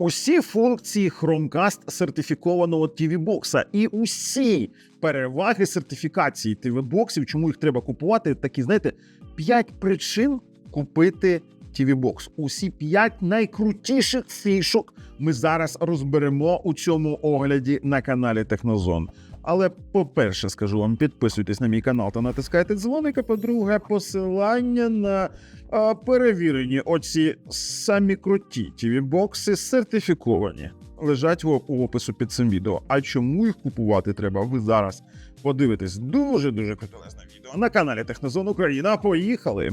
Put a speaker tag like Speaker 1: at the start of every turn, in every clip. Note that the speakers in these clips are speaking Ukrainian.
Speaker 1: усі функції Chromecast сертифікованого TV бокса і усі переваги сертифікації TV боксів, чому їх треба купувати, такі знаєте, 5 причин купити TV бокс. Усі 5 найкрутіших фішок ми зараз розберемо у цьому огляді на каналі Технозон. Але по-перше, скажу вам, підписуйтесь на мій канал та натискайте дзвоник. А по-друге, посилання на а, перевірені оці самі круті tv бокси сертифіковані. Лежать у опису під цим відео. А чому їх купувати треба? Ви зараз подивитесь дуже дуже крутелезне відео на каналі Технозон Україна. Поїхали!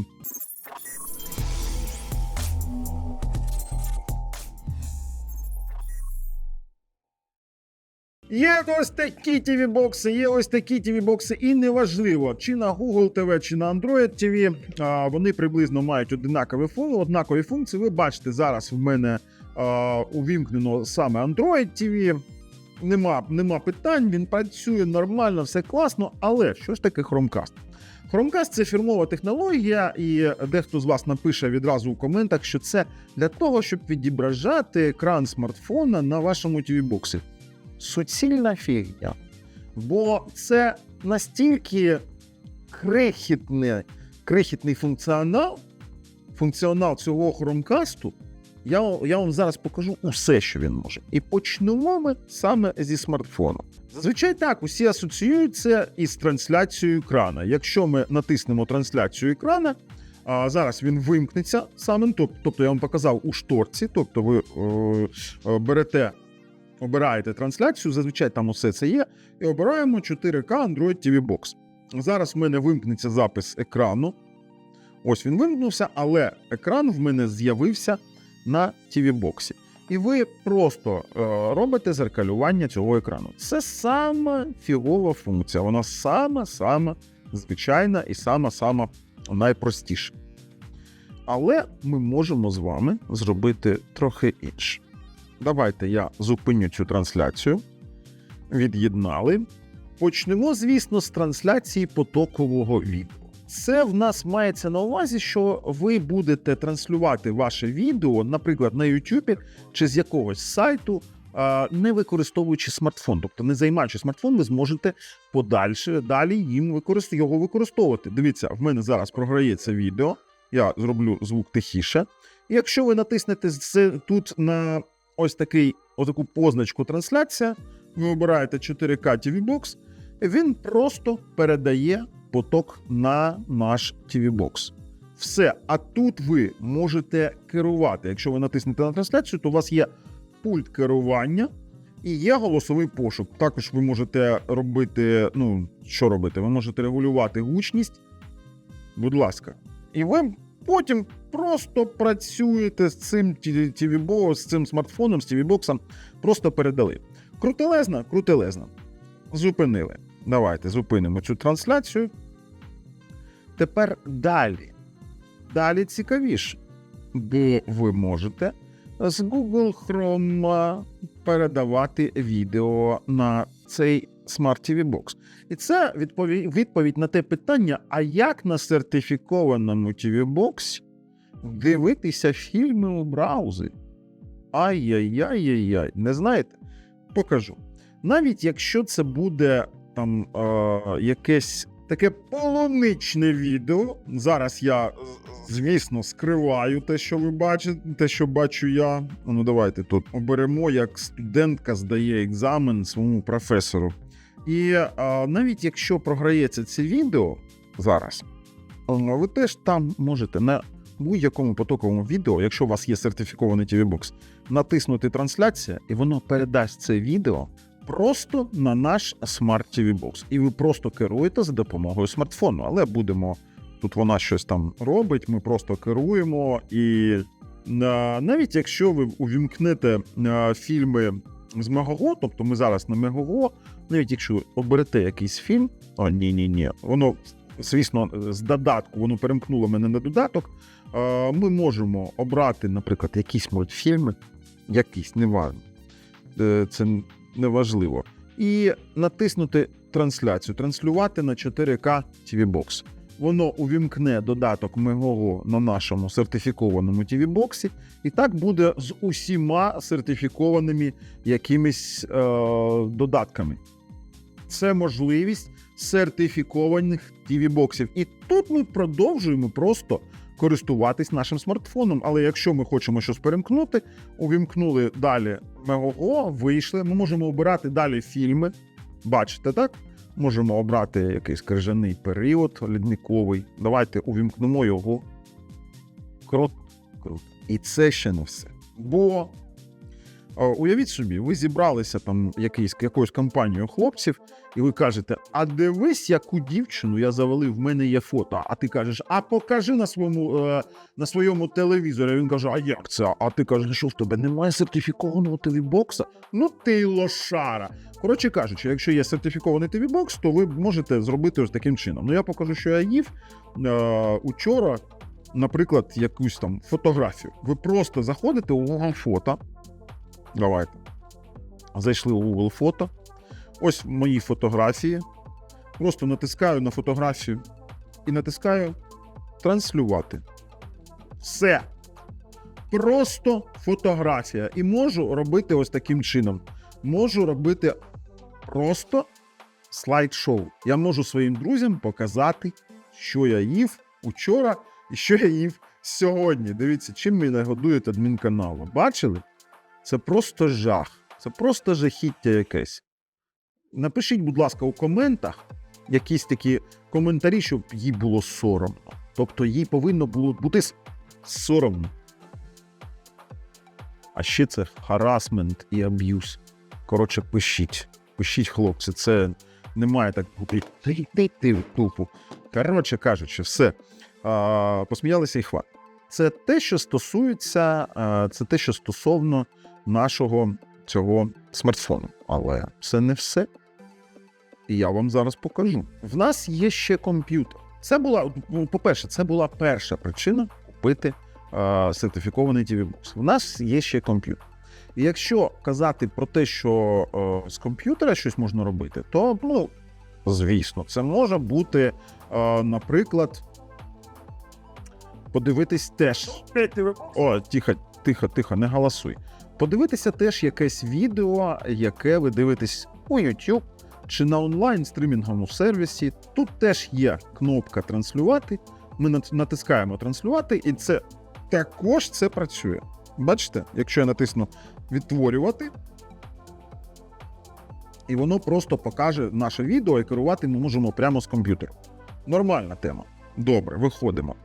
Speaker 1: Є ось такі tv бокси є ось такі tv бокси і неважливо, чи на Google TV, чи на Android TV, вони приблизно мають однакові функції, однакові функції. Ви бачите, зараз в мене увімкнено саме Android TV. Нема, нема питань, він працює нормально, все класно. Але що ж таке Chromecast? Chromecast – це фірмова технологія, і дехто з вас напише відразу у коментах, що це для того, щоб відображати екран смартфона на вашому tv боксі суцільна фігня. Бо це настільки крихітний, крихітний функціонал, функціонал цього хромкасту. Я, я вам зараз покажу усе, що він може. І почнемо ми саме зі смартфону. Зазвичай так, усі асоціюють це із трансляцією екрана. Якщо ми натиснемо трансляцію екрана, а зараз він вимкнеться саме, тобто я вам показав у шторці, тобто ви е, е, берете обираєте трансляцію, зазвичай там усе це є, і обираємо 4К Android TV Box. Зараз в мене вимкнеться запис екрану. Ось він вимкнувся, але екран в мене з'явився на TV боксі. І ви просто е, робите зеркалювання цього екрану. Це сама фігова функція. Вона сама-сама звичайна і сама-сама найпростіша. Але ми можемо з вами зробити трохи інше. Давайте я зупиню цю трансляцію. Від'єднали. Почнемо, звісно, з трансляції потокового відео. Це в нас мається на увазі, що ви будете транслювати ваше відео, наприклад, на YouTube чи з якогось сайту, не використовуючи смартфон. Тобто, не займаючи смартфон, ви зможете подальше далі їм його використовувати. Дивіться, в мене зараз програється відео. Я зроблю звук тихіше. І якщо ви натиснете тут на ось такий, отаку позначку трансляція, ви обираєте 4К TV Box, він просто передає поток на наш TV Box. Все. А тут ви можете керувати. Якщо ви натиснете на трансляцію, то у вас є пульт керування і є голосовий пошук. Також ви можете робити, ну, що робити? Ви можете регулювати гучність. Будь ласка. І ви потім просто працюєте з цим з цим смартфоном, з TV боксом просто передали. Крутелезна, крутелезна. Зупинили. Давайте зупинимо цю трансляцію. Тепер далі. Далі цікавіше. Бо ви можете з Google Chrome передавати відео на цей Smart TV Box. І це відповідь, на те питання: а як на сертифікованому TV Box дивитися фільми у браузері? Ай-яй-яй-яй-яй. Не знаєте? Покажу. Навіть якщо це буде там е, якесь таке полуничне відео. Зараз я, звісно, скриваю те, що ви бачите, те, що бачу я. Ну, давайте тут оберемо, як студентка здає екзамен своєму професору. І е, навіть якщо програється це відео зараз, ви теж там можете на будь-якому потоковому відео, якщо у вас є сертифікований TV Box, натиснути трансляція, і воно передасть це відео просто на наш Smart TV Box. І ви просто керуєте за допомогою смартфону. Але будемо тут вона щось там робить, ми просто керуємо. І навіть якщо ви увімкнете фільми з Мегого, тобто ми зараз на Мегого, навіть якщо оберете якийсь фільм, о, ні, ні, ні, воно. Звісно, з додатку воно перемкнуло мене на додаток. Ми можемо обрати, наприклад, якісь мультфільми, якісь, неважно. Е, Це неважливо. І натиснути трансляцію, транслювати на 4К TV Box. Воно увімкне додаток Мегого на нашому сертифікованому tv боксі і так буде з усіма сертифікованими якимись е, додатками. Це можливість сертифікованих tv боксів І тут ми продовжуємо просто користуватись нашим смартфоном. Але якщо ми хочемо щось перемкнути, увімкнули далі Мегого, вийшли. Ми можемо обирати далі фільми. Бачите, так? Можемо обрати якийсь крижаний період лідниковий. Давайте увімкнемо його. Крут, крут. І це ще не все. Бо уявіть собі, ви зібралися там якийсь, якоюсь компанією хлопців, і ви кажете: а дивись, яку дівчину я завалив, в мене є фото. А ти кажеш, а покажи на своєму, е, на своєму телевізорі. Він каже: А як це? А ти кажеш, що в тебе немає сертифікованого телевізбокса? Ну ти лошара. Коротше кажучи, якщо є сертифікований TV-бокс, то ви можете зробити ось таким чином. Ну я покажу, що я їв е, учора, наприклад, якусь там фотографію. Ви просто заходите у фото. Давайте. Зайшли у Google фото. Ось мої фотографії. Просто натискаю на фотографію і натискаю транслювати. Все. Просто фотографія. І можу робити ось таким чином. Можу робити просто слайд-шоу. Я можу своїм друзям показати, що я їв учора і що я їв сьогодні. Дивіться, чим мене годують адмінканалу. Бачили? Це просто жах. Це просто жахіття якесь. Напишіть, будь ласка, у коментах якісь такі коментарі, щоб їй було соромно. Тобто їй повинно було бути соромно. А ще це харасмент і аб'юз. Коротше, пишіть. Пишіть, хлопці, це не має так бути. Ти, ти, ти, тупо. Коротше кажучи, все. А, посміялися і хват. Це те, що стосується, це те, що стосовно нашого цього смартфону. Але це не все. І я вам зараз покажу. В нас є ще комп'ютер. Це була, ну, по-перше, це була перша причина купити е, сертифікований tv бокс В нас є ще комп'ютер. І якщо казати про те, що е, з комп'ютера щось можна робити, то ну, звісно, це може бути, е, наприклад, подивитись теж. О, тихо, тихо, тихо, не галасуй. Подивитися теж якесь відео, яке ви дивитесь у YouTube чи на онлайн стрімінговому сервісі. Тут теж є кнопка транслювати. Ми натискаємо транслювати, і це також це працює. Бачите, якщо я натисну відтворювати, і воно просто покаже наше відео, і керувати ми можемо прямо з комп'ютера. Нормальна тема. Добре, виходимо.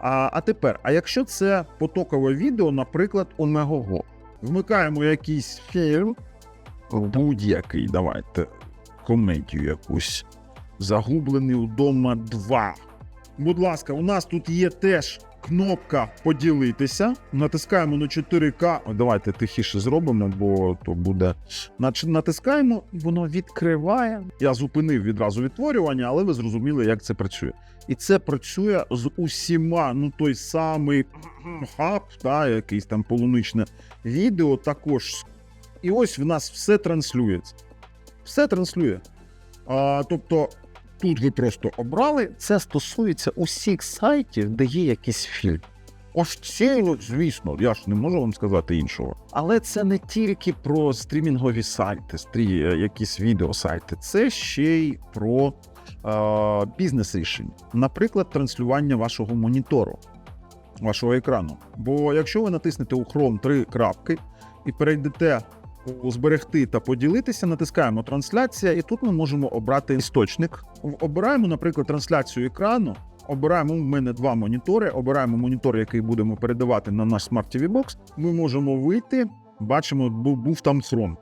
Speaker 1: А, а тепер, а якщо це потокове відео, наприклад, у Мегого, вмикаємо якийсь фільм, будь-який, давайте, комедію якусь. Загублений удома 2. Будь ласка, у нас тут є теж кнопка поділитися. Натискаємо на 4К. О, давайте тихіше зробимо, бо то буде. Натискаємо, і воно відкриває. Я зупинив відразу відтворювання, але ви зрозуміли, як це працює. І це працює з усіма. Ну, той самий хаб, та, якийсь там полуничне відео також. І ось в нас все транслюється. Все транслює. А, тобто, тут ви просто обрали. Це стосується усіх сайтів, де є якийсь фільм. Ось ці, звісно, я ж не можу вам сказати іншого. Але це не тільки про стрімінгові сайти, стрі, е, якісь відеосайти, це ще й про е, бізнес рішення. Наприклад, транслювання вашого монітору, вашого екрану. Бо якщо ви натиснете у Chrome три крапки і перейдете зберегти та поділитися, натискаємо трансляція, і тут ми можемо обрати істочник. Обираємо, наприклад, трансляцію екрану. Обираємо у мене два монітори. Обираємо монітор, який будемо передавати на наш Smart TV Box. Ми можемо вийти. Бачимо, був, був там Chrome.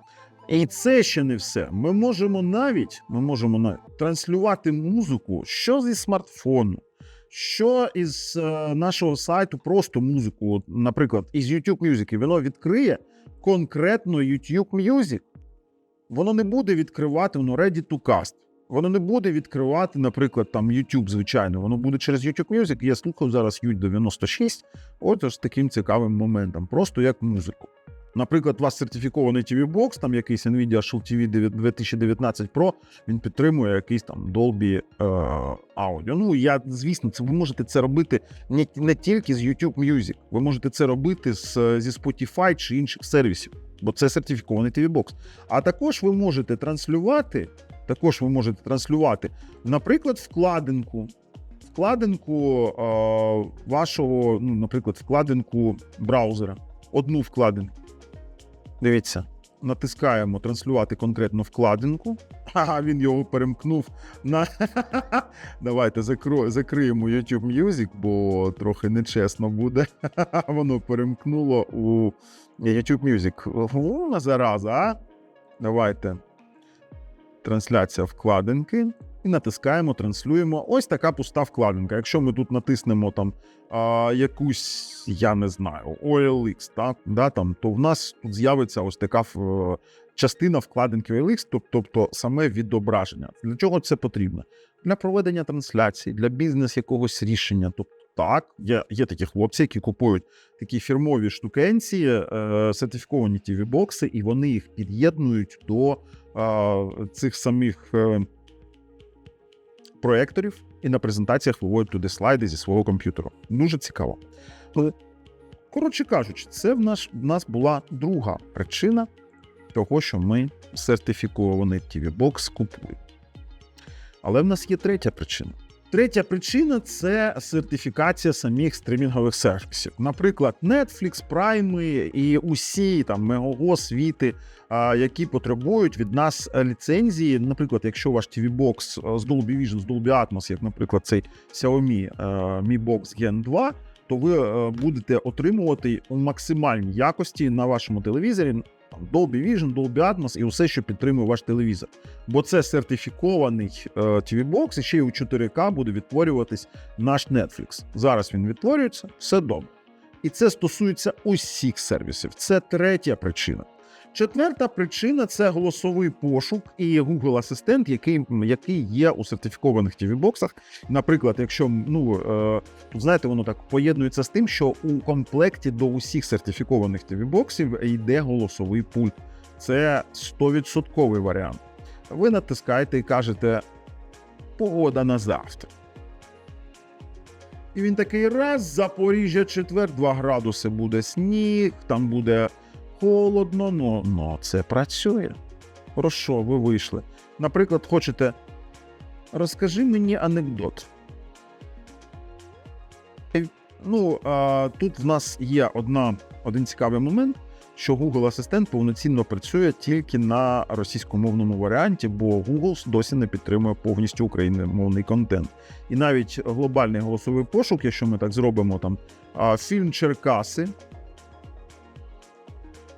Speaker 1: І це ще не все. Ми можемо навіть ми можемо навіть транслювати музику, що зі смартфону, що із е, нашого сайту, просто музику, наприклад, із YouTube Music, воно відкриє конкретно YouTube Music. Воно не буде відкривати воно Ready to Cast. Воно не буде відкривати, наприклад, там YouTube, звичайно. Воно буде через YouTube Music. Я слухав зараз Ють 96, от з таким цікавим моментом, просто як музику. Наприклад, у вас сертифікований TV бокс, там якийсь Nvidia Shield TV 2019 Pro, він підтримує якийсь там Dolby е, аудіо. Ну, я, звісно, це ви можете це робити не, не тільки з YouTube Music, ви можете це робити з, зі Spotify чи інших сервісів, бо це сертифікований TV бокс. А також ви можете транслювати, також ви можете транслювати, наприклад, вкладинку. Вкладинку е, вашого, ну, наприклад, вкладинку браузера. Одну вкладинку. Дивіться, натискаємо транслювати конкретну вкладинку. Ага, він його перемкнув на. Давайте закро... закриємо YouTube Music, бо трохи нечесно буде. Воно перемкнуло у YouTube Music. Вона зараза, а? Давайте. Трансляція вкладинки. І натискаємо, транслюємо. Ось така пуста вкладинка. Якщо ми тут натиснемо там а, якусь, я не знаю, OLX, так, да, там, то в нас тут з'явиться ось така в, частина вкладинки OLX, тоб- тобто саме відображення. Для чого це потрібно? Для проведення трансляції, для бізнес якогось рішення. Тобто, так, є, є такі хлопці, які купують такі фірмові штукенці, е, сертифіковані tv бокси і вони їх під'єднують до е, цих самих. Е, проекторів і на презентаціях виводять туди слайди зі свого комп'ютеру. Дуже цікаво. Але, коротше кажучи, це в нас, в нас була друга причина того, що ми сертифікований TV Box купуємо. Але в нас є третя причина. Третя причина це сертифікація самих стрімінгових сервісів. Наприклад, Netflix, Prime і усі там Мегого світи, які потребують від нас ліцензії. Наприклад, якщо ваш TV Box з Dolby Vision, з Dolby Atmos, як, наприклад, цей Xiaomi Mi Box Gen 2, то ви будете отримувати у максимальній якості на вашому телевізорі там, Dolby Vision, Dolby Atmos і усе, що підтримує ваш телевізор. Бо це сертифікований е, TV-бокс, і ще й у 4К буде відтворюватись наш Netflix. Зараз він відтворюється, все добре. І це стосується усіх сервісів. Це третя причина. Четверта причина це голосовий пошук і Google Асистент, який, який є у сертифікованих TV-боксах. Наприклад, якщо ну е, тут знаєте, воно так поєднується з тим, що у комплекті до усіх сертифікованих TV-боксів йде голосовий пульт. Це 100% варіант. Ви натискаєте і кажете погода на завтра. І він такий раз, Запоріжжя четвер, 2 градуси буде сніг, там буде холодно, но, но це працює. Про що ви вийшли? Наприклад, хочете, розкажи мені анекдот. Ну, а, тут в нас є одна, один цікавий момент, що Google Асистент повноцінно працює тільки на російськомовному варіанті, бо Google досі не підтримує повністю україномовний контент. І навіть глобальний голосовий пошук, якщо ми так зробимо там фільм Черкаси,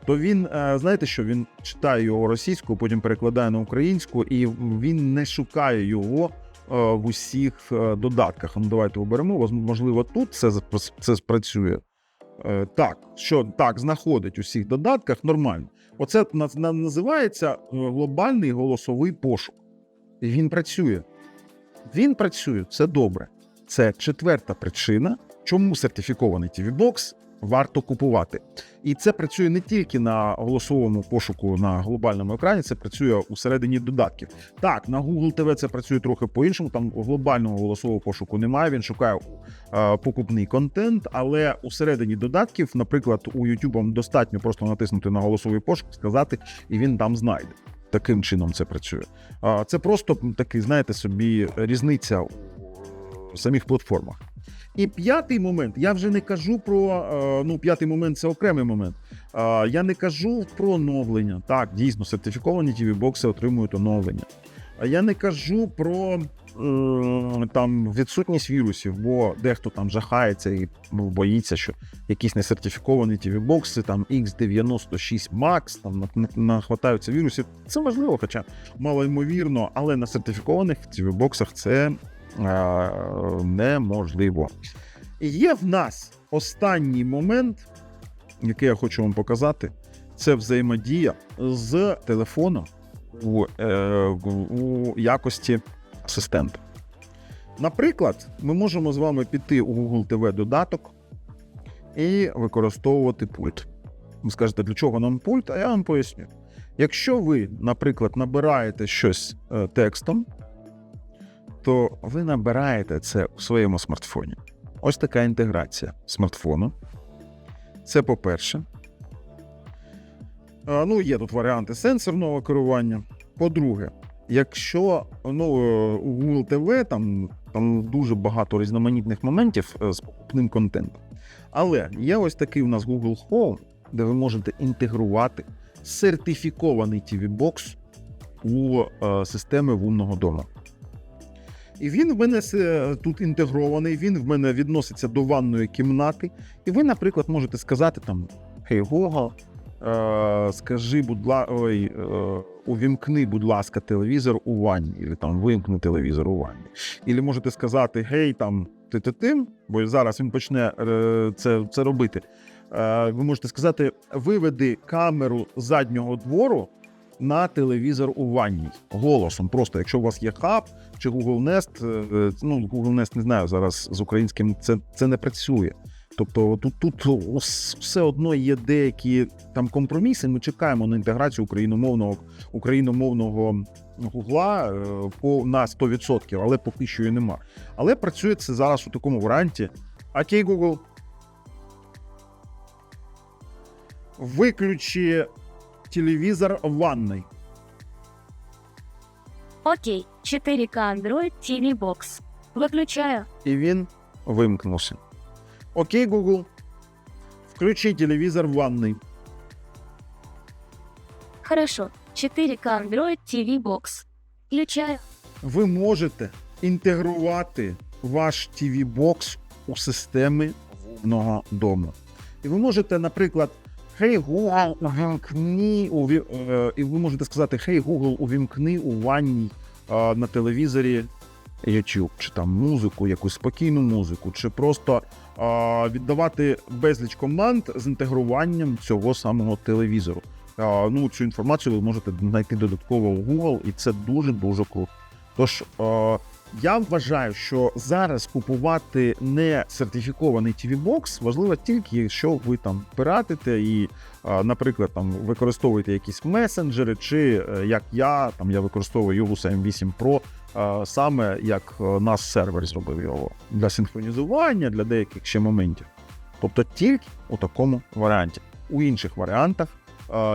Speaker 1: то він, е, знаєте що, він читає його російською, потім перекладає на українську, і він не шукає його е, в усіх е, додатках. Ну, давайте оберемо. Можливо, тут це, це спрацює. Так, що так, знаходить у всіх додатках нормально. Оце на- на- називається глобальний голосовий пошук. І він працює. Він працює, це добре. Це четверта причина, чому сертифікований TV-бокс варто купувати. І це працює не тільки на голосовому пошуку на глобальному екрані, це працює усередині додатків. Так, на Google TV це працює трохи по-іншому. Там глобального голосового пошуку немає. Він шукає е, покупний контент, але усередині додатків, наприклад, у YouTube достатньо просто натиснути на голосовий пошук, сказати, і він там знайде. Таким чином це працює. Це просто такий, знаєте, собі різниця у самих платформах. І п'ятий момент, я вже не кажу про е, ну, п'ятий момент це окремий момент. Е, Я не кажу про оновлення. Так, дійсно, сертифіковані tv бокси отримують оновлення. А я не кажу про е, там відсутність вірусів, бо дехто там жахається і ну, боїться, що якісь несертифіковані tv бокси там X96 Max, там на- на- нахватаються вірусів. Це можливо, хоча малоймовірно, але на сертифікованих tv боксах це неможливо. І є в нас останній момент, який я хочу вам показати, це взаємодія з телефоном у, е, у якості асистента. Наприклад, ми можемо з вами піти у Google TV додаток і використовувати пульт. Ви скажете, для чого нам пульт? А я вам поясню. Якщо ви, наприклад, набираєте щось е, текстом, то ви набираєте це в своєму смартфоні. Ось така інтеграція смартфону. Це по-перше. Ну, є тут варіанти сенсорного керування. По-друге, якщо ну, е, у Google TV там, там дуже багато різноманітних моментів е, з покупним контентом. Але є ось такий у нас Google Home, де ви можете інтегрувати сертифікований TV-бокс у е, системи вумного дому. І він в мене тут інтегрований, він в мене відноситься до ванної кімнати. І ви, наприклад, можете сказати там: Hey Google, е, скажи, будь ла... ой, е, увімкни, будь ласка, телевізор у ванні, або там вимкни телевізор у ванні. Ілі можете сказати, гей, там ти ти тим, бо зараз він почне е, це, це робити. Е, ви можете сказати: виведи камеру заднього двору на телевізор у ванні голосом. Просто якщо у вас є хаб чи Google Nest, е, е, ну Google Nest не знаю зараз з українським це, це не працює. Тобто тут, тут все одно є деякі там компроміси. Ми чекаємо на інтеграцію україномовного україномовного гугла е, по на 100%, але поки що її нема. Але працює це зараз у такому варіанті. Окей, Google. Виключи телевізор в ванной.
Speaker 2: Окей, 4К Android TV Box. Выключаю.
Speaker 1: І він вимкнувся. Окей, Google. Включи телевізор в ванной.
Speaker 2: Хорошо. 4К Android TV Box. Включаю.
Speaker 1: ви можете інтегрувати ваш TV-бокс у системи вумного дому. І ви можете, наприклад, Hey Google, увімкни, уві... е, і ви можете сказати Hey Google, увімкни у ванні на телевізорі YouTube, чи там музику, якусь спокійну музику, чи просто віддавати безліч команд з інтегруванням цього самого телевізору. Ну, цю інформацію ви можете знайти додатково у Google, і це дуже дуже круто. Тож я вважаю, що зараз купувати не сертифікований TV-бокс важливо тільки, якщо ви там пиратите і, наприклад, там використовуєте якісь месенджери, чи е, як я, там я використовую Yobus M8 Pro, е, саме як е, наш сервер зробив його для синхронізування, для деяких ще моментів. Тобто тільки у такому варіанті. У інших варіантах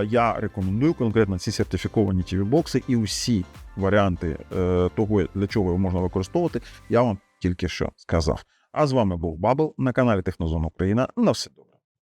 Speaker 1: я рекомендую конкретно ці сертифіковані TV-бокси і усі варіанти е, того, для чого його можна використовувати, я вам тільки що сказав. А з вами був Бабл на каналі Технозон Україна. На все добре.